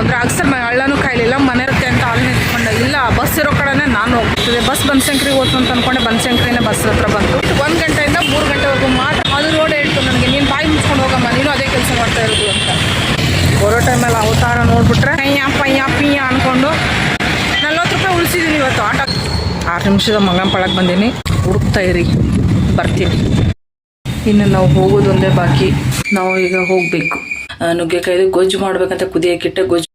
ಅಂದರೆ ಅಕ್ಸರ್ ಹಳ್ಳನೂ ಕಾಯಲಿಲ್ಲ ಮನೆ ಇರುತ್ತೆ ಅಂತ ಅಲ್ಲಿ ನಿಂತ್ಕೊಂಡೆ ಇಲ್ಲ ಬಸ್ ಇರೋ ಕಡೆನೇ ನಾನು ಹೋಗ್ತಿದ್ದೆ. ಬಸ್ ಬನಶಂಕರಿಗೆ ಹೋತು ಅಂತ ಅನ್ಕೊಂಡೆ, ಬನಶಂಕರಿನೇ ಬಸ್ ಹತ್ರ ಬಂತು. ಒಂದು ಗಂಟೆಯಿಂದ ಮೂರು ಗಂಟೆವರೆಗೂ ಮಾತ್ರ ಅದು ರೋಡ್ ಹೇಳ್ತು ನನಗೆ, ನೀನು ಬಾಯಿ ಮುಚ್ಕೊಂಡು ಹೋಗಮ್ಮ, ನೀನು ಅದೇ ಕೆಲಸ ಮಾಡ್ತಾ ಇರೋದು ಅಂತ. ಬರೋ ಟೈಮಲ್ಲಿ ಅವತಾರ ನೋಡ್ಬಿಟ್ರೆ ಪಯ್ಯ ಪಯ್ಯ ಪಿಯ್ಯ ಅಂದ್ಕೊಂಡು ನಲ್ವತ್ತು ರೂಪಾಯಿ ಉಳಿಸಿದ್ದೀನಿ ಇವತ್ತು, ಆಟ. ಆರು ನಿಮಿಷದ ಮಂಗಂಪಳಕ್ಕೆ ಬಂದೀನಿ. ಹುಡುಕ್ತಾ ಇರಿ, ಬರ್ತೀನಿ. ಇನ್ನು ನಾವು ಹೋಗೋದೊಂದೇ ಬಾಕಿ. ನಾವು ಈಗ ಹೋಗಬೇಕು. ನುಗ್ಗೆಕಾಯ್ದು ಗೊಜ್ಜು ಮಾಡ್ಬೇಕಂತ ಕುದಿಯೋಕ್ಕಿಟ್ಟೆ ಗೊಜ್ಜು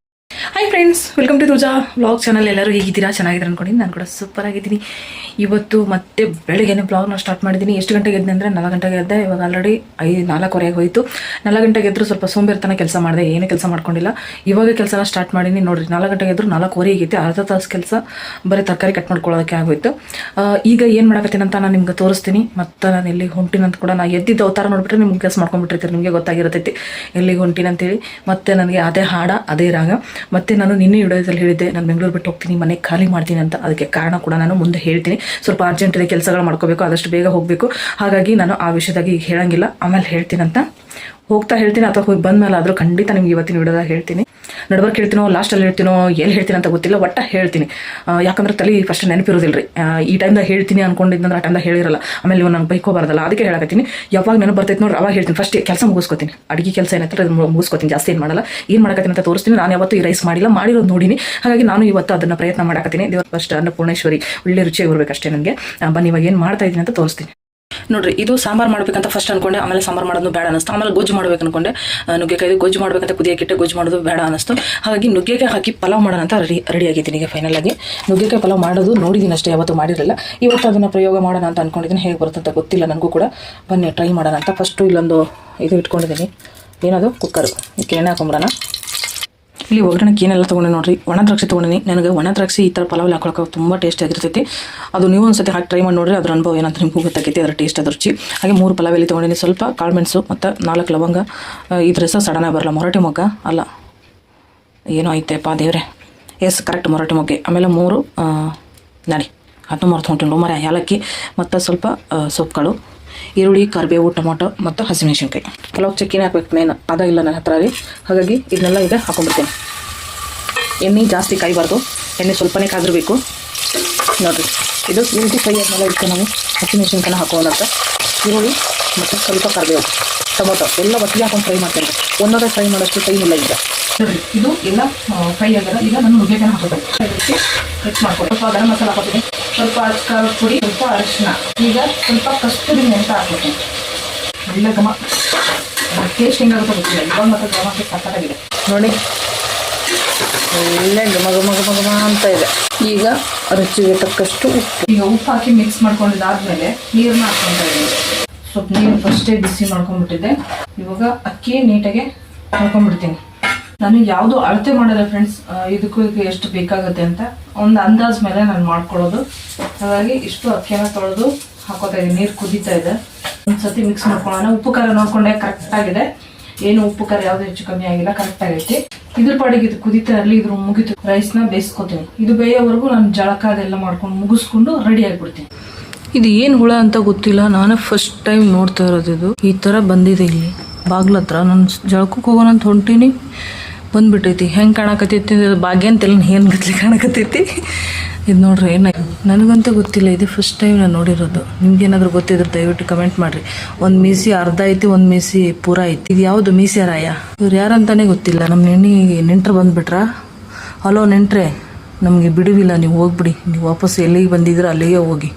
ಫ್ರೆಂಡ್ಸ್ ವೆಲ್ಕಮ್ ಟು ತುಜಾ ಬ್ಲಾಗ್ ಚಾನಲ್ ಎಲ್ಲರೂ ಹೇಗಿದ್ದೀರಾ? ಚೆನ್ನಾಗಿದ್ರು ಅನ್ಕೊಂಡು ನಾನು ಕೂಡ ಸೂಪರ್ ಆಗಿದ್ದೀನಿ. ಇವತ್ತು ಮತ್ತೆ ಬೆಳಗ್ಗೆನೇ ಬ್ಲಾಗ್ನ ಸ್ಟಾರ್ಟ್ ಮಾಡಿದ್ದೀನಿ. ಎಷ್ಟು ಗಂಟೆಗೆ ಎದ್ದೆ ಅಂದರೆ ನಾಲ್ಕು ಗಂಟೆಗೆ ಎದ್ದೆ. ಇವಾಗ ಆಲ್ರೆಡಿ ಐದು ನಾಲ್ಕುವರೆಗೆ ಹೋಯಿತು ನಾಲ್ಕು ಗಂಟೆಗೆ ಎದ್ರು ಸ್ವಲ್ಪ ಸೋಂಬೇರ್ತನ ಕೆಲಸ ಮಾಡಿದೆ. ಏನು ಕೆಲಸ ಮಾಡ್ಕೊಂಡಿಲ್ಲ. ಇವಾಗ ಕೆಲಸನ ಸ್ಟಾರ್ಟ್ ಮಾಡೀನಿ. ನೋಡಿರಿ, ನಾಲ್ಕು ಗಂಟೆಗೆ ಎದ್ರು ನಾಲ್ಕುವರೆ ಆಗೈತೆ. ಅರ್ಧ ತಾಸು ಕೆಲಸ ಬರೀ ತರಕಾರಿ ಕಟ್ ಮಾಡ್ಕೊಳ್ಳೋದಕ್ಕೆ ಆಗೋಯ್ತು. ಈಗ ಏನು ಮಾಡಕತ್ತೀನಿ ಅಂತ ನಾನು ನಿಮ್ಗೆ ತೋರಿಸ್ತೀನಿ. ಮತ್ತು ನಾನು ಎಲ್ಲಿ ಹೊಂಟಿನಂತ ಕೂಡ ನಾನು ಎದ್ದಿದ್ದ ಅವತಾರ ನೋಡಿಬಿಟ್ರೆ ನಿಮ್ಗೆ ಕೆಲಸ ಮಾಡ್ಕೊಂಡ್ಬಿಟ್ಟಿರ್ತೀರಿ. ನಿಮಗೆ ಗೊತ್ತಾಗಿರ್ತೈತಿ. ಎಲ್ಲಿಗೆ ಹೊಂಟಿನಂತೇಳಿ ಮತ್ತು ಮತ್ತೆ ನನಗೆ ಅದೇ ಹಾಡ, ಅದೇ ರಾಗ. ಮತ್ತೆ ನಾನು ನಿನ್ನೆ ವಿಡಿಯೋದಲ್ಲಿ ಹೇಳಿದ್ದೆ, ನಾನು ಬೆಂಗಳೂರು ಬಿಟ್ಟು ಹೋಗ್ತೀನಿ, ಮನೆ ಖಾಲಿ ಮಾಡ್ತೀನಿ ಅಂತ. ಅದಕ್ಕೆ ಕಾರಣ ಕೂಡ ನಾನು ಮುಂದೆ ಹೇಳ್ತೀನಿ. ಸ್ವಲ್ಪ ಅರ್ಜೆಂಟ್ ಇದೆ ಕೆಲಸಗಳು ಮಾಡ್ಕೋಬೇಕು, ಆದಷ್ಟು ಬೇಗ ಹೋಗಬೇಕು. ಹಾಗಾಗಿ ನಾನು ಆ ವಿಷಯದಾಗಿ ಹೇಳಂಗಿಲ್ಲ. ಆಮೇಲೆ ಹೇಳ್ತೀನಿ ಅಂತ ಹೋಗ್ತಾ ಹೇಳ್ತೀನಿ, ಅಥವಾ ಹೋಗಿ ಬಂದ್ಮೇಲೆ ಆದರೂ ಖಂಡಿತ ನಿಮ್ಗೆ ಇವತ್ತಿನ ವಿಡಿಯೋದಾಗ ಹೇಳ್ತೀನಿ. ನಡ್ಬರ್ಕ್ ಹೇಳ್ತೀನೋ ಲಾಸ್ಟಲ್ಲಿ ಹೇಳ್ತೀನೋ, ಎಲ್ಲಿ ಹೇಳ್ತೀನಿ ಅಂತ ಗೊತ್ತಿಲ್ಲ, ಒಟ್ಟ ಹೇಳ್ತೀನಿ. ಯಾಕಂದ್ರೆ ತಲೆ ಫಸ್ಟ್ ನೆನಪಿರೋದಿಲ್ಲ ರೀ ಈ ಟೈಮ್ದಾಗ ಹೇಳ್ತೀನಿ ಅನ್ಕೊಂಡಿದ್ದಂದ್ರೆ ಆ ಟೈಮ್ದಾಗ ಹೇಳಿರಲ್ಲ. ಆಮೇಲೆ ನೀವು ನಂಗೆ ಬೈಕೋಬಾರ್ದಲ್ಲ ಅದಕ್ಕೆ ಹೇಳಕತ್ತೀನಿ. ಯಾವಾಗ ನೆನಪು ಬರ್ತೈತೆ ನೋಡಿ ಅವಾಗ ಹೇಳ್ತೀನಿ. ಫಸ್ಟ್ ಕೆಲಸ ಮುಗಿಸ್ಕೊತೀನಿ. ಅಡುಗೆ ಕೆಲಸ ಏನಂತಾರೆ ಮುಗಿಸ್ಕೊತೀನಿ. ಜಾಸ್ತಿ ಏನು ಮಾಡಲ್ಲ. ಏನು ಮಾಡಕತ್ತೀನಿ ಅಂತ ತೋರಿಸ್ತೀನಿ. ನಾನು ಯಾವತ್ತೂ ಈ ರೈಸ್ ಮಾಡಿಲ್ಲ, ಮಾಡಿರೋದು ನೋಡಿನಿ. ಹಾಗಾಗಿ ನಾನು ಇವತ್ತು ಅದನ್ನು ಪ್ರಯತ್ನ ಮಾಡಕತ್ತೀನಿ. ದೇವ್ರ ಫಸ್ಟ್ ಅನ್ನಪೂರ್ಣೇಶ್ವರಿ ಒಳ್ಳೆ ರುಚಿಯಾಗಿ ಬರಬೇಕಷ್ಟೇ ನನಗೆ ಬನ್ನಿ, ಇವಾಗ ಏನು ಮಾಡ್ತಾ ಇದ್ದೀನಿ ಅಂತ ತೋರಿಸ್ತೀನಿ. ನೋಡ್ರಿ, ಇದು ಸಾಂಬಾರ್ ಮಾಡ್ಬೇಕಂತ ಫಸ್ಟ್ ಅನ್ಕೊಂಡೆ, ಆಮೇಲೆ ಸಾಂಬಾರ್ ಮಾಡೋದು ಬೇಡ ಅನಿಸ್ತು ಆಮೇಲೆ ಗೊಜ್ಜು ಮಾಡ್ಬೇಕು ಅನ್ಕೊಂಡೆ. ನುಗ್ಗೆಕಾಯಿ ಗೊಜ್ಜು ಮಾಡ್ಬೇಕಂತ ಕುದಿಯಕ್ಕಿಟ್ಟೆ ಗೊಜ್ಜು ಮಾಡೋದು ಬೇಡ ಅನಿಸ್ತು ಹಾಗಾಗಿ ನುಗ್ಗೆಕಾಯಿ ಹಾಕಿ ಪಲಾವ್ ಮಾಡೋಣ ಅಂತ ರೆಡಿ ರೆಡಿ ಆಗಿದ್ದೀನಿ ಈಗ ಫೈನಲ್ ಆಗಿ. ನುಗ್ಗೆಕಾಯಿ ಪಲಾವ್ ಮಾಡೋದು ನೋಡಿದ್ದೀನಿ ಅಷ್ಟೇ, ಯಾವತ್ತೂ ಮಾಡಿರಲಿಲ್ಲ ಇವತ್ತು ಅದನ್ನು ಪ್ರಯೋಗ ಮಾಡೋಣ ಅಂತ ಅನ್ಕೊಂಡಿದ್ದೀನಿ. ಹೇಗೆ ಬರುತ್ತಂತ ಗೊತ್ತಿಲ್ಲ ನನಗೂ ಕೂಡ. ಬನ್ನಿ ಟ್ರೈ ಮಾಡೋಣ ಅಂತ ಫಸ್ಟು ಇಲ್ಲೊಂದು ಇದು ಇಟ್ಕೊಂಡಿದ್ದೀನಿ. ಏನದು? ಕುಕ್ಕರ್ ಇದಕ್ಕೆ ಎಣ್ಣೆ ಹಾಕೊಂಬಿಡೋಣ ಇಲ್ಲಿ ಒಗ್ಗರಣೆಗೆ ಏನೆಲ್ಲ ತೊಗೊಂಡೆ ನೋಡ್ರಿ? ಒಣ ದ್ರಾಕ್ಷಿ ತೊಗೊಂಡಿನಿ. ನನಗೆ ಒಣ ದ್ರಾಕ್ಷಿ ಈ ಥರ ಪಲಾವ್ ಹಾಕೊಳಕ್ಕೆ ತುಂಬ ಟೇಸ್ಟ್ ಆಗಿರ್ತೈತಿ. ಅದು ನೀವು ಒಂದ್ಸತಿ ಹಾಕಿ ಟ್ರೈ ಮಾಡಿ ನೋಡ್ರಿ. ಅದ್ರ ಅನುಭವ ಏನಂತ ನಿಮಗೂ ಗೊತ್ತಾಗೈತಿ. ಅದರ ಟೇಸ್ಟ್ ಅದ ರುಚಿ. ಹಾಗೆ ಮೂರು ಪಲಾವ್ ಇಲ್ಲಿ ತೊಗೊಂಡಿನಿ. ಸ್ವಲ್ಪ ಕಾಳು ಮೆಣಸು ಮತ್ತು ನಾಲ್ಕು ಲವಂಗ. ಈ ಹೆಸರು ಸಡನ ಬರಲ್ಲ. ಮೊರಟೆ ಮೊಗ್ಗ ಅಲ್ಲ. ಏನೋ ಐತೆಪ್ಪ ದೇವ್ರೆ. ಎಸ್ ಕರೆಕ್ಟ್ ಮೊರಟೆ ಮೊಗ್ಗೆ. ಆಮೇಲೆ ಮೂರು ನಡಿ ಅದನ್ನು ಮರೆತು ಹೊಂಟಿಲ್ಲ ಮರ ಏಲಕ್ಕಿ ಮತ್ತು ಸ್ವಲ್ಪ ಸೊಪ್ಪುಗಳು ಈರುಳ್ಳಿ, ಕರಿಬೇವು, ಟೊಮೊಟೊ ಮತ್ತು ಹಸಿಮೆಣಸಿನ್ಕಾಯಿ. ಪಲಾವ್ ಚಕ್ಕಿನೇ ಹಾಕ್ಬೇಕು ಮೇನ್ ಅದ ಇಲ್ಲ ನನ್ನ ಹತ್ರ ರೀ. ಹಾಗಾಗಿ ಇದನ್ನೆಲ್ಲ ಈಗ ಹಾಕೊಂಡ್ಬಿಡ್ತೀನಿ. ಎಣ್ಣೆ ಜಾಸ್ತಿ ಕಾಯಬಾರ್ದು. ಎಣ್ಣೆ ಸ್ವಲ್ಪನೇ ಕಾದಿರಬೇಕು. ನೋಡಿರಿ, ಇದು ಈರುಳ್ಳಿ ಫ್ರೈ ಆದಮೇಲೆ ಇದಕ್ಕೆ ನಾವು ಹಸಿಮೆಣಸಿನ್ಕಾಯಿನ ಹಾಕೋಣ ಈರುಳ್ಳಿ ಮತ್ತು ಸ್ವಲ್ಪ ಕರಿಬೇವು ಟೊಮೊಟೊ, ಎಲ್ಲ ಒಟ್ಟಿಗೆ ಹಾಕೊಂಡು ಫ್ರೈ ಮಾಡ್ತೇನೆ. ಒಂದೊಂದೇ ಫ್ರೈ ಮಾಡೋಷ್ಟು ಟೈಮ್ ಇಲ್ಲ ಈಗ. ಇದು ಎಲ್ಲ ಫ್ರೈ ಆಗಲ್ಲ ಈಗ ನಾನು ನುಗ್ಗೆಕಾಯಿ ಹಾಕೋಬೇಕು. ಮಿಕ್ಸ್ ಮಾಡ್ಕೊಂಡು. ಸ್ವಲ್ಪ ಗರಂ ಮಸಾಲ ಹಾಕೋತೀನಿ ಸ್ವಲ್ಪ ಅಚ್ಕಾರದ ಪುಡಿ, ಸ್ವಲ್ಪ ಅರಿಶಿನ. ಈಗ ಸ್ವಲ್ಪ ಕಸ್ತೂರಿ ಅಂತ ಹಾಕೋತೀನಿ ಒಳ್ಳೆ ಘಮ. ಟೇಸ್ಟ್ ಹೆಂಗಾಗುತ್ತೆ ಗೊತ್ತಿಲ್ಲ. ಇವಾಗ ಮತ್ತು ಘಮಕ್ಕೆ ಸಕ್ಕತ್ತಾಗಿದೆ ನೋಡಿ. ಒಳ್ಳೆ ಘಮ ಘಮ ಘಮ ಘಮ ಅಂತ ಇದೆ. ಈಗ ರುಚಿಗೆ ತಕ್ಕಷ್ಟು ಉಪ್ಪು. ಈಗ ಉಪ್ಪು ಹಾಕಿ ಮಿಕ್ಸ್ ಮಾಡ್ಕೊಂಡಿದ್ದಾದ್ಮೇಲೆ ನೀರನ್ನ ಹಾಕ್ಕೊಂತ ಇದ್ದೀನಿ. ಸ್ವಲ್ಪ ನೀರು ಫಸ್ಟೇ ಬಿಸಿ ಮಾಡ್ಕೊಂಡ್ಬಿಟ್ಟಿದ್ದೆ. ಇವಾಗ ಅಕ್ಕಿ ನೀಟಾಗಿ ಹಾಕೊಂಡ್ಬಿಡ್ತೀನಿ ನಾನು ಯಾವುದು ಅಳತೆ ಮಾಡೋಲ್ಲ ಫ್ರೆಂಡ್ಸ್ ಇದಕ್ಕೂ ಇದಕ್ಕೆ ಎಷ್ಟು ಬೇಕಾಗುತ್ತೆ ಅಂತ ಒಂದು ಅಂದಾಜ್ ಮೇಲೆ ನಾನು ಮಾಡ್ಕೊಳ್ಳೋದು ಹಾಗಾಗಿ ಇಷ್ಟು ಅಕ್ಕಿನ ತೊಳೆದು ಹಾಕೋತಾ ಇದ್ದೀನಿ. ನೀರು ಕುದೀತಾ ಇದೆ. ಒಂದ್ಸತಿ ಮಿಕ್ಸ್ ಮಾಡ್ಕೊಳ್ಳೋಣ. ಉಪ್ಪು ಖಾರ ನೋಡ್ಕೊಂಡೆ ಕರೆಕ್ಟ್ ಆಗಿದೆ. ಏನು ಉಪ್ಪು ಖಾರ ಯಾವುದು ಹೆಚ್ಚು ಕಮ್ಮಿ ಆಗಿಲ್ಲ ಕರೆಕ್ಟ್ ಆಗೈತಿ. ಇದ್ರ ಪಾಡಿಗೆ ಇದು ಕುದೀತಾ ಇರಲಿ, ಇದ್ರ ಮುಗಿತು. ರೈಸ್ನ ಬೇಯಿಸ್ಕೊತೀನಿ. ಇದು ಬೇಯೋವರೆಗೂ ನಾನು ಜಳಕ ಅದೆಲ್ಲ ಮಾಡ್ಕೊಂಡು ಮುಗಿಸ್ಕೊಂಡು ರೆಡಿ ಆಗಿಬಿಡ್ತೀನಿ. ಇದು ಏನು ಹುಳ ಅಂತ ಗೊತ್ತಿಲ್ಲ. ನಾನು ಫಸ್ಟ್ ಟೈಮ್ ನೋಡ್ತಾ ಇರೋದು ಇದು. ಈ ಥರ ಬಂದಿದೆ ಇಲ್ಲಿ. ಬಾಗ್ಲ ಹತ್ರ. ನಾನು ಜಳಕಕ್ಕೆ ಹೋಗೋಣ ಅಂತ ಹೊಂಟೀನಿ. ಬಂದ್ಬಿಟ್ಟೈತಿ. ಹೆಂಗೆ ಕಾಣಕತ್ತೈತಿ ಭಾಗ್ಯ ಅಂತೆಲ್ಲ ಏನು ಗತ್ಲಿ ಕಾಣಕತ್ತೈತಿ ಇದು ನೋಡ್ರಿ, ಏನ ನನಗಂತೂ ಗೊತ್ತಿಲ್ಲ. ಇದು ಫಸ್ಟ್ ಟೈಮ್ ನಾನು ನೋಡಿರೋದು. ನಿಮ್ಗೇನಾದ್ರೂ ಗೊತ್ತಿದ್ರೆ ದಯವಿಟ್ಟು ಕಮೆಂಟ್ ಮಾಡಿರಿ. ಒಂದು ಮೀಸಿ ಅರ್ಧ ಐತಿ, ಒಂದು ಮೀಸಿ ಪೂರ ಐತಿ. ಇದು ಯಾವುದು ಮೀಸಿ ರಾಯ? ಇವ್ರು ಯಾರಂತಾನೆ ಗೊತ್ತಿಲ್ಲ. ನಮ್ಮ ನೆಣ್ಣಿಗೆ ನೆಂಟ್ರು ಬಂದ್ಬಿಟ್ರ? ಹಲೋ ನೆಂಟ್ರೆ? ನಮಗೆ ಬಿಡುವಿಲ್ಲ, ನೀವು ಹೋಗ್ಬಿಡಿ. ನೀವು ವಾಪಸ್ ಎಲ್ಲಿಗೆ ಬಂದಿದ್ರೆ ಅಲ್ಲಿಗೆ ಹೋಗಿ.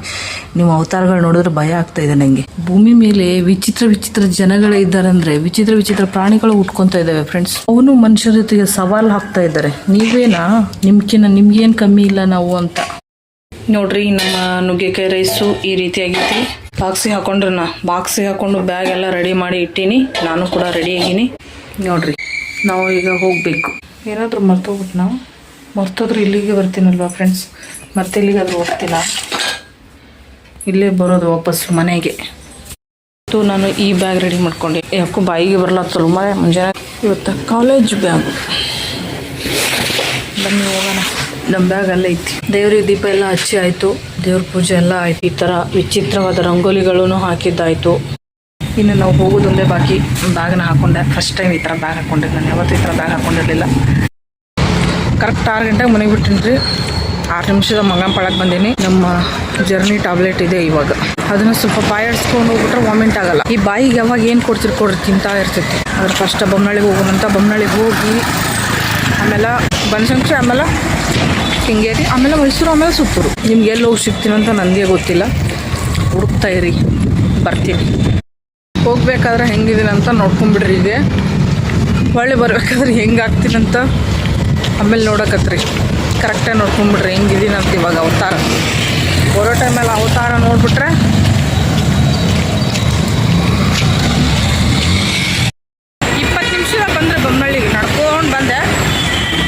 ನೀವು ಅವತಾರಗಳು ನೋಡಿದ್ರೆ ಭಯ ಆಗ್ತಾ ಇದೆ ನನಗೆ ಭೂಮಿ ಮೇಲೆ ವಿಚಿತ್ರ ವಿಚಿತ್ರ ಜನಗಳೇ ಇದ್ದಾರೆ ಅಂದ್ರೆ ವಿಚಿತ್ರ ವಿಚಿತ್ರ ಪ್ರಾಣಿಗಳು ಉಟ್ಕೊತಾ ಇದ್ದಾವೆ ಫ್ರೆಂಡ್ಸ್ ಅವನು ಮನುಷ್ಯರ ಜೊತೆಗೆ ಸವಾಲು ಹಾಕ್ತಾ ಇದ್ದಾರೆ. ನೀವೇನಾ? ನಿಮ್ಕಿನ್ನ ನಿಮ್ಗೇನು ಕಮ್ಮಿ ಇಲ್ಲ ನಾವು ಅಂತ. ನೋಡ್ರಿ, ನಮ್ಮ ನುಗ್ಗೆಕಾಯಿ ರೈಸು ಈ ರೀತಿ ಆಗೈತಿ. ಬಾಕ್ಸಿಗೆ ಹಾಕೊಂಡ್ರನ್ನ ಬಾಕ್ಸಿಗೆ ಹಾಕೊಂಡು ಬ್ಯಾಗ್ ಎಲ್ಲ ರೆಡಿ ಮಾಡಿ ಇಟ್ಟೀನಿ. ನಾನು ಕೂಡ ರೆಡಿ ಆಗಿನಿ. ನೋಡ್ರಿ, ನಾವು ಈಗ ಹೋಗಬೇಕು. ಏನಾದರೂ ಮರ್ತೋಗ್ಬಿಟ್ಟು ನಾವು ಮರ್ತೋದ್ರೆ ಇಲ್ಲಿಗೆ ಬರ್ತೀನಲ್ವಾ ಫ್ರೆಂಡ್ಸ್ ಮತ್ತೆ ಇಲ್ಲಿಗೆ ಅದು ಹೋಗ್ತಿಲ್ಲ ಇಲ್ಲೇ ಬರೋದು ವಾಪಸ್ಸು ಮನೆಗೆ. ಇವತ್ತು ನಾನು ಈ ಬ್ಯಾಗ್ ರೆಡಿ ಮಾಡ್ಕೊಂಡೆ. ಯಾಕೋ ಬಾಯಿಗೆ ಬರಲ್ಲ ಮನೆ ಮುಂಜಾನೆ. ಇವತ್ತು ಕಾಲೇಜ್ ಬ್ಯಾಗ್ ಬನ್ನಿ, ಹೋಗೋಣ. ನಮ್ಮ ಬ್ಯಾಗ್ ಅಲ್ಲೇ ಐತಿ. ದೇವ್ರಿಗೆ ದೀಪ ಎಲ್ಲ ಹಚ್ಚಿ ಆಯಿತು. ದೇವ್ರ ಪೂಜೆ ಎಲ್ಲ ಆಯ್ತು. ಈ ಥರ ವಿಚಿತ್ರವಾದ ರಂಗೋಲಿಗಳನ್ನು ಹಾಕಿದ್ದಾಯಿತು. ಇನ್ನು ನಾವು ಹೋಗೋದೊಂದೇ ಬಾಕಿ. ಬ್ಯಾಗ್ನ ಹಾಕೊಂಡೆ. ಫಸ್ಟ್ ಟೈಮ್ ಈ ಥರ ಬ್ಯಾಗ್ ಹಾಕೊಂಡೆ ನಾನು. ಯಾವತ್ತೂ ಈ ಥರ ಬ್ಯಾಗ್ ಹಾಕೊಂಡಿರಲಿಲ್ಲ. ಕರೆಕ್ಟ್ ಆರು ಗಂಟೆಗೆ ಮನೆಗೆ ಬಿಟ್ಟಿನಿ ಆರು ನಿಮಿಷದ ಪಳಕ್ಕೆ ಬಂದೀನಿ. ನಮ್ಮ ಜರ್ನಿ ಟ್ಯಾಬ್ಲೆಟ್ ಇದೆ ಇವಾಗ. ಅದನ್ನ ಸ್ವಲ್ಪ ಬಾಯಾಡಿಸ್ಕೊಂಡು ಹೋಗ್ಬಿಟ್ರೆ ವಾಮಿಂಟ್ ಆಗಲ್ಲ. ಈ ಬಾಯಿಗೆ ಯಾವಾಗ ಏನು ಕೊಡ್ತೀರಿ ಕೊಡ್ರಿ ತಿಂತಾ ಇರ್ತೈತಿ. ಅದ್ರ ಫಸ್ಟ್ ಬೊಮ್ಮನಳ್ಳಿಗೆ ಹೋಗೋಣಂತ ಬೊಮ್ಮನಳ್ಳಿಗೆ ಹೋಗಿ, ಆಮೇಲೆ ಬನಶಂಕರಿ, ಆಮೇಲೆ ಹಿಂಗೇರಿ ಆಮೇಲೆ ಮೈಸೂರು, ಆಮೇಲೆ ಸುತ್ತೂರು. ನಿಮ್ಗೆ ಎಲ್ಲಿ ಹೋಗಿ ಸಿಗ್ತೀನಂತ ನನಗೆ ಗೊತ್ತಿಲ್ಲ. ಹುಡುಕ್ತಾ ಇರಿ. ಬರ್ತೀನಿ. ಹೋಗ್ಬೇಕಾದ್ರೆ ಹೆಂಗಿದ್ದೀನಿ ಅಂತ ನೋಡ್ಕೊಂಬಿಡ್ರಿ ಇದೆ. ಹೊಳ್ಳಿ ಬರ್ಬೇಕಾದ್ರೆ ಹೆಂಗೆ ಆಗ್ತೀನಂತ ಆಮೇಲೆ ನೋಡಕತ್ರಿ. ಕರೆಕ್ಟಾಗಿ ನೋಡ್ಕೊಂಬಿಡ್ರಿ. ಹೆಂಗಿದ್ದೀನಿ ಅಂತ ಇವಾಗ ಅವತಾರ. ಬರೋ ಟೈಮಲ್ಲಿ ಅವತಾರ ನೋಡ್ಬಿಟ್ರೆ ಇಪ್ಪತ್ತು ನಿಮಿಷದಾಗ ಬಂದರೆ ಬೊಮ್ಮನಳ್ಳಿಗೆ ನಡ್ಕೊಂಡು ಬಂದೆ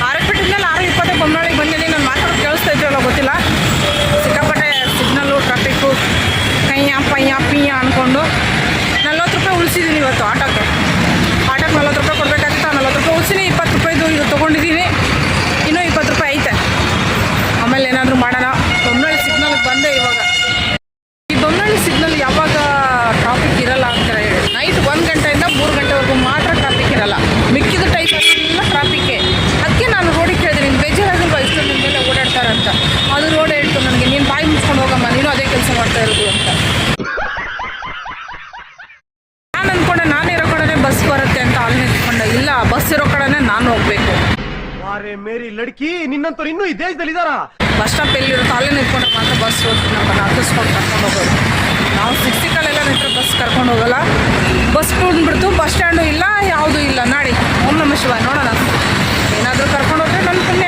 ಆರಕ್ಕೆ ಬಿಟ್ಟಿದ್ಮೇಲೆ ಆರು ಇಪ್ಪತ್ತಕ್ಕೆ ಬೊಮ್ಮನಳ್ಳಿಗೆ ಬಂದಿದ್ದೀನಿ ನಾನು ಮಾತಾಡೋದು ಕೇಳಿಸ್ತಾ ಇದ್ರಲ್ಲ ಗೊತ್ತಿಲ್ಲ ಸಿಕ್ಕಾಪಟ್ಟೆ ಸಿಗ್ನಲ್ಲು ಟ್ರಾಫಿಕ್ಕು ಕೈಯ ಪಯ್ಯ ಪಿಯ್ಯ ಅಂದ್ಕೊಂಡು ನಲ್ವತ್ತು ರೂಪಾಯಿ ಉಳಿಸಿದ್ದೀನಿ ಇವತ್ತು ಆಟೋಕ್ಕೆ ಆಟೋಕ್ಕೆ ನಲ್ವತ್ತು ರೂಪಾಯಿ ಕೊಡಬೇಕಾಗಿತ್ತು ಆ ನಲ್ವತ್ತು ರೂಪಾಯಿ ಉಳಿಸಿನಿ ಇಪ್ಪತ್ತು ರೂಪಾಯಿದು ಇದು ತೊಗೊಂಡಿದ್ದೀನಿ ಇನ್ನೂ ಇಪ್ಪತ್ತು ರೂಪಾಯಿ ಐತೆ ಆಮೇಲೆ ಏನಾದರೂ ಮಾಡೋಣ ಬೊಮ್ಮನಳ್ಳಿ ಸಿಗ್ನಲ್ಗೆ ಬಂದೆ ಇವಾಗ ಈ ಬೊಮ್ಮನಳ್ಳಿ ಸಿಗ್ನಲ್ ಯಾವಾಗ ಟ್ರಾಫಿಕ್ ಇರಲ್ಲ ಅಂತ ಹೇಳಿ ನೈಟ್ ಒಂದು ಗಂಟೆಯಿಂದ ಮೂರು ಗಂಟೆವರೆಗೂ ಮಾತ್ರ ಟ್ರಾಫಿಕ್ ಇರಲ್ಲ ಮಿಕ್ಕಿದ ಟೈಮ್ ಎಲ್ಲ ಟ್ರಾಫಿಕ್ಗೆ ಅದಕ್ಕೆ ನಾನು ರೋಡಿಗೆ ಕೇಳಿದೆ ನಿಮ್ಗೆ ಬೇಜಾರಾಗಿಲ್ವಾ ಇಷ್ಟು ನಿಮ್ಮ ಮೇಲೆ ಓಡಾಡ್ತಾರೆ ಅಂತ ಅದು ರೋಡ್ ಹೇಳ್ತು ನನಗೆ ನೀನು ಬಾಯಿ ಮುಚ್ಕೊಂಡು ಹೋಗಮ್ಮ ನೀನು ಅದೇ ಕೆಲಸ ಮಾಡ್ತಾ ಇರೋದು ಅಂತ ನಾನು ಅಂದ್ಕೊಂಡೆ ನಾನು ಇರೋ ಕಡೆನೇ ಬಸ್ ಬರುತ್ತೆ ಅಂತ ಅಲ್ಲಿ ನಿಂತ್ಕೊಂಡೆ ಇಲ್ಲ ಬಸ್ ಇರೋ ಕಡೆನೇ ನಾನು ಹೋಗಬೇಕು ವಾರೆ ಮೇರಿ ಲಡ್ಕಿ, ನಿನ್ನಂತವ್ರು ಇನ್ನೂ ಈ ದೇಶದಲ್ಲಿ ಇದಾರ? ಬಸ್ ಸ್ಟಾಪ್ ಎಲ್ಲಿರೋ ಅಲ್ಲೇ ನಿಂತ್ಕೊಂಡು ಮಾತ್ರ ಬಸ್ ನಮ್ಮನ್ನು ಹತ್ತಿಸ್ಕೊಂಡು ಕರ್ಕೊಂಡು ಹೋಗೋದು ನಾವು ಸಿಕ್ಸಿಕಲ್ಲೆಲ್ಲ ನಿಂತರೆ ಬಸ್ ಕರ್ಕೊಂಡು ಹೋಗಲ್ಲ. ಬಸ್ ಬಿಡ್ತು ಬಸ್ ಸ್ಟ್ಯಾಂಡು ಇಲ್ಲ, ಯಾವುದೂ ಇಲ್ಲ. ನಾಡಿ. ಓಂ ನಮ ಶಿವ ನೋಡೋಣ. ಏನಾದರೂ ಕರ್ಕೊಂಡು ಹೋದ್ರೆ ನನ್ನ ಪುಣ್ಯ.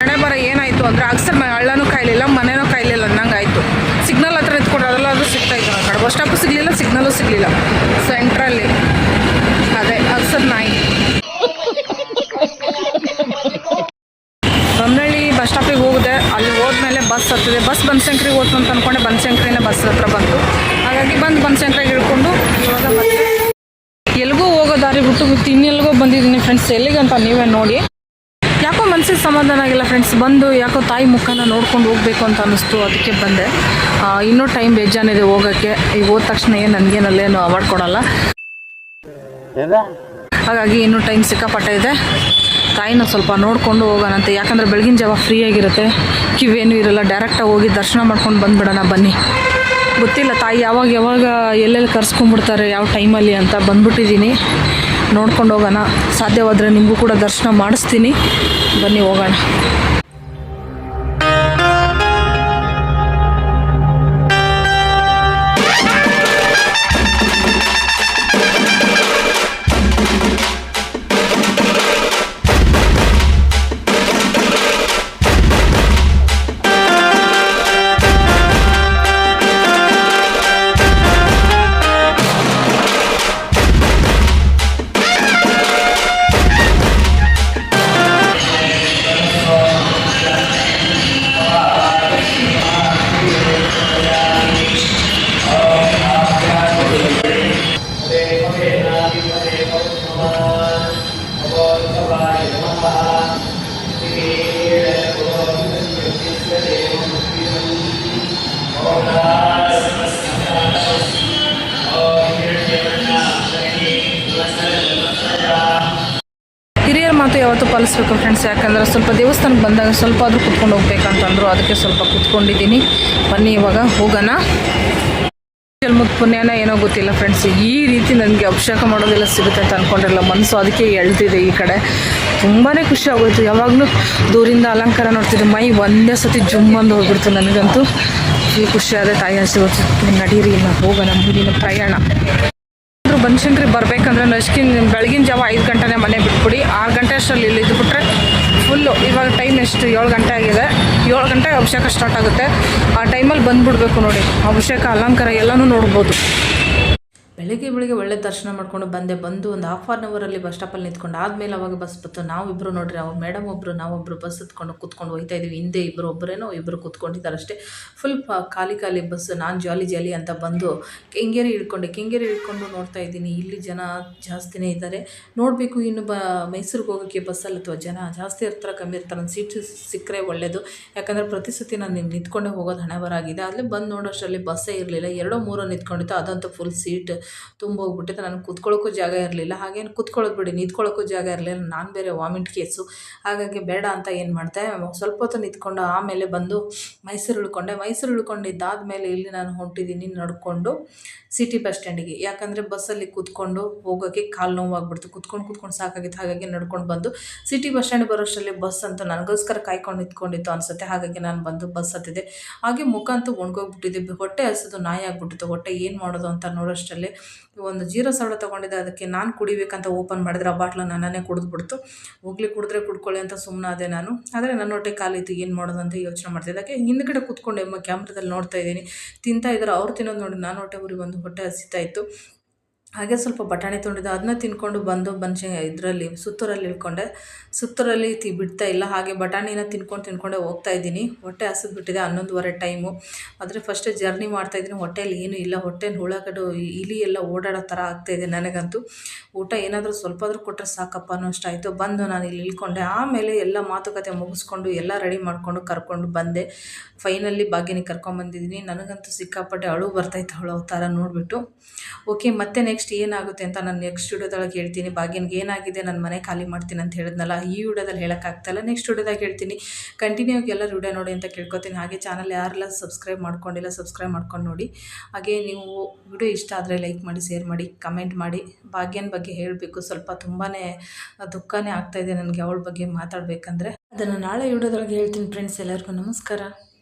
ಹಣೆ ಬರ ಏನಾಯಿತು ಅಂದರೆ ಅಕ್ಸರ್ ಹಳ್ಳನೂ ಕಾಯ್ಲಿಲ್ಲ ಮನೆಯೂ ಕಾಯ್ಲಿಲ್ಲ ಅನ್ನಂಗೆ ಆಯಿತು ಸಿಗ್ನಲ್ ಹತ್ರ ನಿಂತ್ಕೊಂಡು ಅದೆಲ್ಲ ಅದು ಸಿಗ್ತಾ ಕಡೆ ಬಸ್ ಸ್ಟಾಪು ಸಿಗಲಿಲ್ಲ ಸಿಗ್ನಲ್ಲೂ ಸಿಗಲಿಲ್ಲ. ಸೆಂಟ್ರಲ್ಲಿ ಅದೇ ಅಕ್ಸರ್ ನಾಯಿ ಬೊಮ್ಮನಳ್ಳಿ ಬಸ್ ಸ್ಟಾಪಿಗೆ ಹೋಗಿದೆ ಅಲ್ಲಿ ಹೋದ್ಮೇಲೆ ಬಸ್ ಹತ್ತಿದೆ ಬಸ್ ಬನಶಂಕರಿಗೆ ಹೋತು ಅಂತ ಅನ್ಕೊಂಡೆ. ಬನಶಂಕರಿನ ಬಸ್ ಹತ್ರ ಬಂತು ಹಾಗಾಗಿ ಬಂದು ಬನಶಂಕರಿಗೆ ಇಳ್ಕೊಂಡು ಇವಾಗ ಮತ್ತೆ ಎಲ್ಗೂ ಹೋಗೋ ದಾರಿ ಬಿಟ್ಟು ಬಿಟ್ಟು ಇನ್ನೆಲ್ಗೋ ಬಂದಿದ್ದೀನಿ ಫ್ರೆಂಡ್ಸ್ ಎಲ್ಲಿಗಂತ ನೀವೇ ನೋಡಿ. ಯಾಕೋ ಮನಸ್ಸಿಗೆ ಸಮಾಧಾನ ಆಗಿಲ್ಲ ಫ್ರೆಂಡ್ಸ್ ಬಂದು ಯಾಕೋ ತಾಯಿ ಮುಖನ ನೋಡ್ಕೊಂಡು ಹೋಗ್ಬೇಕು ಅಂತ ಅನ್ನಿಸ್ತು. ಅದಕ್ಕೆ ಬಂದೆ. ಇನ್ನೂ ಟೈಮ್ ಬೇಜಾನಿದೆ ಹೋಗೋಕ್ಕೆ. ಈಗ ಹೋದ ತಕ್ಷಣ ಏನು ನನಗೇನಲ್ಲೇನು ಅವಾರ್ಡ್ ಕೊಡಲ್ಲ. ಹಾಗಾಗಿ ಇನ್ನೂ ಟೈಮ್ ಸಿಕ್ಕಾಪಟ್ಟೆ ಇದೆ. ತಾಯಿನ ಸ್ವಲ್ಪ ನೋಡಿಕೊಂಡು ಹೋಗೋಣಂತೆ. ಯಾಕಂದರೆ ಬೆಳಗಿನ ಜಾವ ಫ್ರೀ ಆಗಿರುತ್ತೆ. ಕಿವೇನು ಇರಲ್ಲ. ಡೈರೆಕ್ಟಾಗಿ ಹೋಗಿ ದರ್ಶನ ಮಾಡ್ಕೊಂಡು ಬಂದುಬಿಡೋಣ ಬನ್ನಿ. ಗೊತ್ತಿಲ್ಲ ತಾಯಿ ಯಾವಾಗ ಯಾವಾಗ ಎಲ್ಲೆಲ್ಲಿ ಕರ್ಸ್ಕೊಂಡ್ಬಿಡ್ತಾರೆ, ಯಾವ ಟೈಮಲ್ಲಿ ಅಂತ ಬಂದ್ಬಿಟ್ಟಿದ್ದೀನಿ. ನೋಡ್ಕೊಂಡು ಹೋಗೋಣ. ಸಾಧ್ಯವಾದರೆ ನಿಮಗೂ ಕೂಡ ದರ್ಶನ ಮಾಡಿಸ್ತೀನಿ. ಬನ್ನಿ ಹೋಗೋಣ. ಪಾಲಿಸ್ಬೇಕು ಫ್ರೆಂಡ್ಸ್ ಯಾಕಂದ್ರೆ ಸ್ವಲ್ಪ ದೇವಸ್ಥಾನಕ್ಕೆ ಬಂದಾಗ ಸ್ವಲ್ಪ ಆದರೂ ಕುತ್ಕೊಂಡು ಹೋಗ್ಬೇಕಂತಂದ್ರು ಅದಕ್ಕೆ ಸ್ವಲ್ಪ ಕುತ್ಕೊಂಡಿದ್ದೀನಿ. ಬನ್ನಿ ಇವಾಗ ಹೋಗೋಣ. ಜನ್ಮದ ಪುಣ್ಯನ ಏನೋ ಗೊತ್ತಿಲ್ಲ ಫ್ರೆಂಡ್ಸ್ ಈ ರೀತಿ ನನಗೆ ಅಭಿಷೇಕ ಮಾಡೋದೆಲ್ಲ ಸಿಗುತ್ತೆ ಅಂತ ಅಂದ್ಕೊಂಡಿರಲ್ಲ ಮನಸ್ಸು ಅದಕ್ಕೆ ಎಳ್ತಿದೆ ಈ ಕಡೆ. ತುಂಬಾ ಖುಷಿ ಆಗೋಯ್ತು. ಯಾವಾಗಲೂ ದೂರಿಂದ ಅಲಂಕಾರ ನೋಡ್ತಿದ್ದೆ. ಮೈ ಒಂದೇ ಸತಿ ಜುಮ್ ಬಂದು ಹೋಗ್ಬಿಡ್ತು ನನಗಂತೂ. ಈ ಖುಷಿ ಆದ ತಾಯಿ ಆಶೀರ್ವಾದ. ನಡೀರಿ ಇಲ್ಲ ಹೋಗೋಣ, ಮುಂದಿನ ಪ್ರಯಾಣ. ಬನಶಂಕರಿ ಬರಬೇಕಂದ್ರೆ ನಶ್ಕಿನ ಬೆಳಗಿನ ಜಾವ ಐದು ಗಂಟೆನೇ ಮನೆ ಬಿಟ್ಬಿಡಿ. ಆರು ಗಂಟೆ ಅಷ್ಟರಲ್ಲಿ ಇಲ್ಲಿ ಇದ್ಬಿಟ್ರೆ ಫುಲ್ಲು ಇವಾಗ ಟೈಮ್ ಎಷ್ಟು? ಏಳು ಗಂಟೆ ಆಗಿದೆ. ಏಳು ಗಂಟೆಗೆ ಅಭಿಷೇಕ ಸ್ಟಾರ್ಟ್ ಆಗುತ್ತೆ. ಆ ಟೈಮಲ್ಲಿ ಬಂದ್ಬಿಡ್ಬೇಕು ನೋಡಿ. ಅಭಿಷೇಕ, ಅಲಂಕಾರ ಎಲ್ಲನೂ ನೋಡ್ಬೋದು. ಬೆಳಗ್ಗೆ ಬೆಳಗ್ಗೆ ಒಳ್ಳೆ ದರ್ಶನ ಮಾಡ್ಕೊಂಡು ಬಂದೆ, ಬಂದು ಒಂದು ಹಾಫ್ ಆನ್ ಅವರಲ್ಲಿ ಬಸ್ ಸ್ಟಾಪಲ್ಲಿ ನಿಂತ್ಕೊಂಡು, ಆದಮೇಲೆ ಅವಾಗ ಬಸ್ ಬಂತು. ನಾವಿಬ್ಬರು ನೋಡ್ರಿ, ಅವ್ರು ಮೇಡಮ್ ಒಬ್ಬರು ನಾವೊಬ್ಬರು ಬಸ್ ಹತ್ಕೊಂಡು ಕೂತ್ಕೊಂಡು ಹೋಗ್ತಾ ಇದ್ದೀವಿ ಹಿಂದೆ ಇಬ್ಬರು ಒಬ್ಬರೇನೋ ಇಬ್ಬರು ಕೂತ್ಕೊಂಡಿದ್ದಾರೆ ಅಷ್ಟೇ ಫುಲ್ ಖಾಲಿ ಖಾಲಿ ಬಸ್ ನಾನು ಜಾಲಿ ಜಾಲಿ ಅಂತ ಬಂದು ಕೆಂಗೇರಿ ಹಿಡ್ಕೊಂಡೆ. ಕೆಂಗೇರಿ ಹಿಡ್ಕೊಂಡು ನೋಡ್ತಾ ಇದ್ದೀನಿ. ಇಲ್ಲಿ ಜನ ಜಾಸ್ತಿನೇ ಇದ್ದಾರೆ. ನೋಡಬೇಕು, ಇನ್ನು ಬ ಮೈಸೂರಿಗೆ ಹೋಗೋಕ್ಕೆ ಬಸ್ಸಲ್ಲಿ ಅಥವಾ ಜನ ಜಾಸ್ತಿ ಇರ್ತಾರೆ ಕಮ್ಮಿ ಇರ್ತಾರೆ. ಒಂದು ಸೀಟ್ ಸಿಕ್ಕರೆ ಒಳ್ಳೆಯದು ಯಾಕಂದರೆ ಪ್ರತಿ ಸತಿ ನಾನು ನಿಂತ್ಕೊಂಡೇ ಹೋಗೋದು ಹಣೆ ಬರಾಗಿದೆ ಅಲ್ಲಿ ಬಂದು ನೋಡೋಷ್ಟರಲ್ಲಿ ಬಸ್ಸೇ ಇರಲಿಲ್ಲ. ಎರಡೋ ಮೂರೋ ನಿಂತ್ಕೊಂಡಿತ್ತು. ಅದಂತೂ ಫುಲ್ ಸೀಟ್ ತುಂಬ ಹೋಗ್ಬಿಟ್ಟಿತ್ತು ನನಗೆ ಕೂತ್ಕೊಳ್ಳೋಕ್ಕೂ ಜಾಗ ಇರಲಿಲ್ಲ. ಹಾಗೇನು ಕೂತ್ಕೊಳ್ಳೋದು ಬಿಡಿ, ನಿಂತ್ಕೊಳ್ಳೋಕ್ಕೂ ಜಾಗ ಇರಲಿಲ್ಲ. ನಾನು ಬೇರೆ ವಾಮಿಟ್ ಕೇಸು. ಹಾಗಾಗಿ ಬೇಡ ಅಂತ ಏನು ಮಾಡಿದೆ? ಸ್ವಲ್ಪ ಹೊತ್ತು ನಿಂತ್ಕೊಂಡು ಆಮೇಲೆ ಬಂದು ಮೈಸೂರು ಉಳ್ಕೊಂಡೆ. ಮೈಸೂರು ಇಳ್ಕೊಂಡಿದ್ದಾದಮೇಲೆ ಇಲ್ಲಿ ನಾನು ಹೊಂಟಿದ್ದೀನಿ ನಡ್ಕೊಂಡು ಸಿಟಿ ಬಸ್ ಸ್ಟ್ಯಾಂಡಿಗೆ ಯಾಕಂದರೆ ಬಸ್ಸಲ್ಲಿ ಕೂತ್ಕೊಂಡು ಹೋಗೋಕ್ಕೆ ಕಾಲು ನೋವಾಗ್ಬಿಡ್ತು. ಕೂತ್ಕೊಂಡು ಕೂತ್ಕೊಂಡು ಸಾಕಾಗಿತ್ತು. ಹಾಗಾಗಿ ನಡ್ಕೊಂಡು ಬಂದು ಸಿಟಿ ಬಸ್ ಸ್ಟ್ಯಾಂಡ್ ಬರೋಷ್ಟರಲ್ಲಿ ಬಸ್ ಅಂತೂ ನನಗೋಸ್ಕರ ಕಾಯ್ಕೊಂಡು ನಿಂತ್ಕೊಂಡಿತ್ತು ಅನಿಸುತ್ತೆ. ಹಾಗಾಗಿ ನಾನು ಬಂದು ಬಸ್ ಹತ್ತಿದೆ. ಹಾಗೆ ಮುಖ ಅಂತೂ ಒಣಗೋಗ್ಬಿಟ್ಟಿದ್ದೆ ಹೊಟ್ಟೆ ಹಸಿದು ನಾಯಿ ಆಗ್ಬಿಟ್ಟಿತ್ತು. ಹೊಟ್ಟೆ ಏನು ಮಾಡೋದು ಅಂತ ನೋಡೋಷ್ಟರಲ್ಲಿ ಒಂದು ಜೀರೋ ಸೌಡ ತೊಗೊಂಡಿದ್ದೆ, ಅದಕ್ಕೆ ನಾನು ಕುಡಿಬೇಕಂತ ಓಪನ್ ಮಾಡಿದ್ರೆ ಆ ಬಾಟ್ಲು ನನ್ನನ್ನೇ ಕುಡಿದ್ಬಿಡ್ತು. ಹೋಗ್ಲಿ ಕುಡಿದ್ರೆ ಕುಡ್ಕೊಳ್ಳಿ ಅಂತ ಸುಮ್ಮನಾದೆ ನಾನು. ಆದರೆ ನನ್ನ ಹೊಟ್ಟೆ ಕಾಲಿತ್ತು, ಏನು ಮಾಡೋದು ಅಂತ ಯೋಚನೆ ಮಾಡ್ತಿದ್ದೆ. ಅದಕ್ಕೆ ಹಿಂದ್ಗಡೆ ಕೂತ್ಕೊಂಡು ಎಮ್ಮ ಕ್ಯಾಮ್ರದಲ್ಲಿ ನೋಡ್ತಾ ಇದ್ದೀನಿ. ತಿಂತಾ ಇದ್ದಾರೆ ಅವ್ರು ತಿನ್ನೋದು ನೋಡಿ ನಾನು ಹೊಟ್ಟೆ ಊರಿಗೆ ಒಂದು ಹೊಟ್ಟೆ ಹಸಿತಾ ಇತ್ತು. ಹಾಗೆ ಸ್ವಲ್ಪ ಬಟಾಣಿ ತುಂಡಿದ್ದು ಅದನ್ನ ತಿನ್ಕೊಂಡು ಬಂದು ಬನ್ಶೆ ಇದರಲ್ಲಿ ಸುತ್ತೂರಲ್ಲಿ ಇಳ್ಕೊಂಡೆ. ಸುತ್ತೂರಲ್ಲಿ ತಿ ಬಿಡ್ತಾ ಇಲ್ಲ, ಹಾಗೆ ಬಟಾಣಿನ ತಿನ್ಕೊಂಡು ತಿನ್ಕೊಂಡೆ ಹೋಗ್ತಾ ಇದ್ದೀನಿ. ಹೊಟ್ಟೆ ಹಸಿದು ಬಿಟ್ಟಿದೆ, ಹನ್ನೊಂದುವರೆ ಟೈಮು. ಆದರೆ ಫಸ್ಟೇ ಜರ್ನಿ ಮಾಡ್ತಾಯಿದ್ದೀನಿ ಹೊಟ್ಟೆಯಲ್ಲಿ ಏನೂ ಇಲ್ಲ. ಹೊಟ್ಟೆನ ಹುಳಗಡು ಇಲಿ ಎಲ್ಲ ಓಡಾಡೋ ಥರ ಆಗ್ತಾಯಿದೆ ನನಗಂತೂ. ಊಟ ಏನಾದರೂ ಸ್ವಲ್ಪ ಆದರೂ ಕೊಟ್ಟರೆ ಸಾಕಪ್ಪ ಅನ್ನೋ ಅಷ್ಟಾಯಿತು ಬಂದು ನಾನು ಇಲ್ಲಿ ಇಳ್ಕೊಂಡೆ. ಆಮೇಲೆ ಎಲ್ಲ ಮಾತುಕತೆ ಮುಗಿಸ್ಕೊಂಡು, ಎಲ್ಲ ರೆಡಿ ಮಾಡಿಕೊಂಡು ಕರ್ಕೊಂಡು ಬಂದೆ. ಫೈನಲ್ಲಿ ಭಾಗ್ಯನಿಗೆ ಕರ್ಕೊಂಬಂದಿದ್ದೀನಿ. ನನಗಂತೂ ಸಿಕ್ಕಾಪಟ್ಟೆ ಅಳು ಬರ್ತಾಯಿತ್ತು ಅವಳು ಥರ ನೋಡಿಬಿಟ್ಟು. ಓಕೆ, ಮತ್ತೆ ನೆಕ್ಸ್ಟ್ ಏನಾಗುತ್ತೆ ಅಂತ ನಾನು ನೆಕ್ಸ್ಟ್ ವಿಡಿಯೋದೊಳಗೆ ಹೇಳ್ತೀನಿ. ಭಾಗ್ಯನಿಗೆ ಏನಾಗಿದೆ ನನ್ನ ಮನೆ ಖಾಲಿ ಮಾಡ್ತೀನಿ ಅಂತ ಹೇಳಿದ್ನಲ್ಲ, ಈ ವಿಡಿಯೋದಲ್ಲಿ ಹೇಳೋಕ್ಕಾಗ್ತಲ್ಲ. ನೆಕ್ಸ್ಟ್ ವಿಡಿಯೋದಾಗ ಹೇಳ್ತೀನಿ. ಕಂಟಿನ್ಯೂ ಆಗಿ ಎಲ್ಲರೂ ವಿಡಿಯೋ ನೋಡಿ ಅಂತ ಕೇಳ್ಕೊತೀನಿ. ಹಾಗೆ ಚಾನಲ್ ಯಾರೆಲ್ಲ ಸಬ್ಸ್ಕ್ರೈಬ್ ಮಾಡ್ಕೊಂಡಿಲ್ಲ ಸಬ್ಸ್ಕ್ರೈಬ್ ಮಾಡ್ಕೊಂಡು ನೋಡಿ. ಹಾಗೆ ನೀವು ವಿಡಿಯೋ ಇಷ್ಟ ಆದರೆ ಲೈಕ್ ಮಾಡಿ ಶೇರ್ ಮಾಡಿ ಕಮೆಂಟ್ ಮಾಡಿ. ಭಾಗ್ಯನ ಬಗ್ಗೆ ಹೇಳಬೇಕು. ಸ್ವಲ್ಪ ತುಂಬಾ ದುಃಖನೇ ಆಗ್ತಾಯಿದೆ ನನಗೆ ಅವಳ ಬಗ್ಗೆ ಮಾತಾಡಬೇಕಂದ್ರೆ. ಅದನ್ನು ನಾಳೆ ವಿಡಿಯೋದೊಳಗೆ ಹೇಳ್ತೀನಿ ಫ್ರೆಂಡ್ಸ್ ಎಲ್ಲರಿಗೂ. ನಮಸ್ಕಾರ.